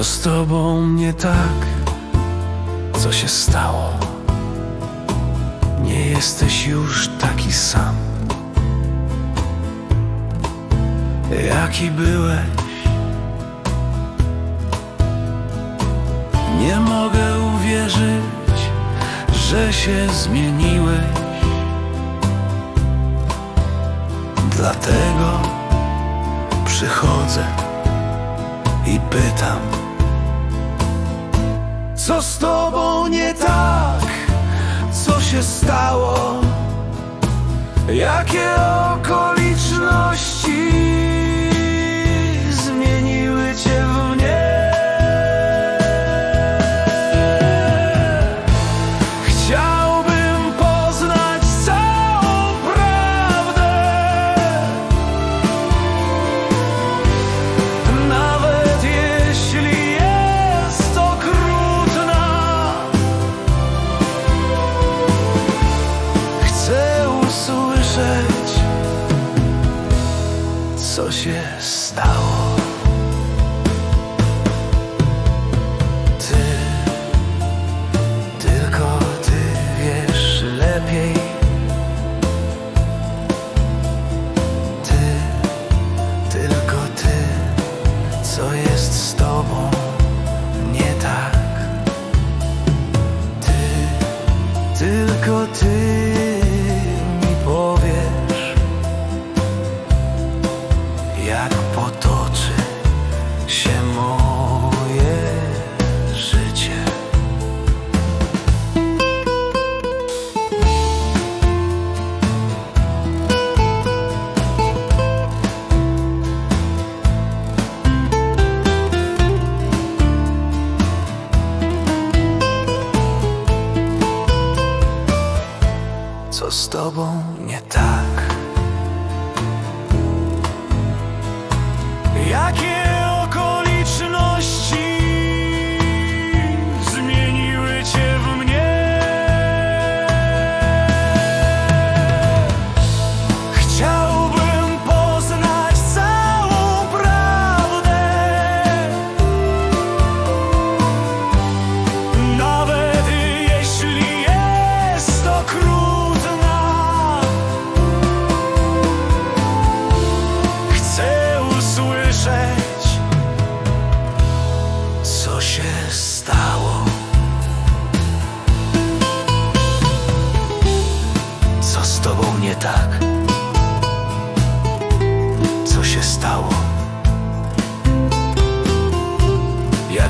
Co z tobą nie tak? Co się stało? Nie jesteś już taki sam. Jaki byłeś? Nie mogę uwierzyć, że się zmieniłeś. Dlatego przychodzę i pytam, co z tobą nie tak? Co się stało? Jakie okoliczności Co się stało Ty Tylko ty wiesz lepiej Ty Tylko ty co jest z tobą nie tak? Ty, tylko ty jak potoczy się moje życie. Co z tobą nie tak?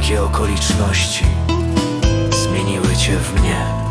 Jakie okoliczności zmieniły cię w mnie.